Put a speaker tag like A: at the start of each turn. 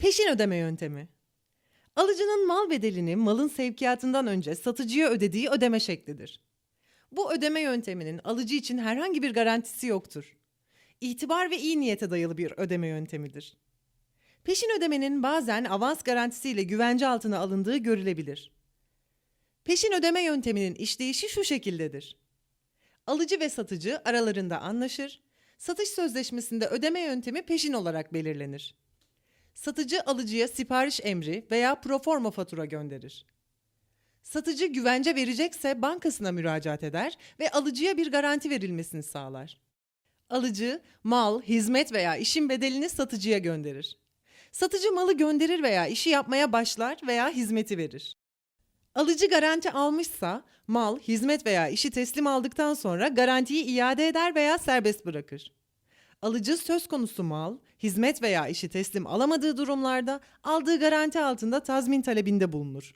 A: Peşin ödeme yöntemi. Alıcının mal bedelini malın sevkiyatından önce satıcıya ödediği ödeme şeklidir. Bu ödeme yönteminin alıcı için herhangi bir garantisi yoktur. İtibar ve iyi niyete dayalı bir ödeme yöntemidir. Peşin ödemenin bazen avans garantisiyle güvence altına alındığı görülebilir. Peşin ödeme yönteminin işleyişi şu şekildedir. Alıcı ve satıcı aralarında anlaşır, satış sözleşmesinde ödeme yöntemi peşin olarak belirlenir. Satıcı alıcıya sipariş emri veya proforma fatura gönderir. Satıcı güvence verecekse bankasına müracaat eder ve alıcıya bir garanti verilmesini sağlar. Alıcı mal, hizmet veya işin bedelini satıcıya gönderir. Satıcı malı gönderir veya işi yapmaya başlar veya hizmeti verir. Alıcı garanti almışsa mal, hizmet veya işi teslim aldıktan sonra garantiyi iade eder veya serbest bırakır. Alıcı söz konusu mal, hizmet veya işi teslim alamadığı durumlarda aldığı garanti altında tazmin talebinde bulunur.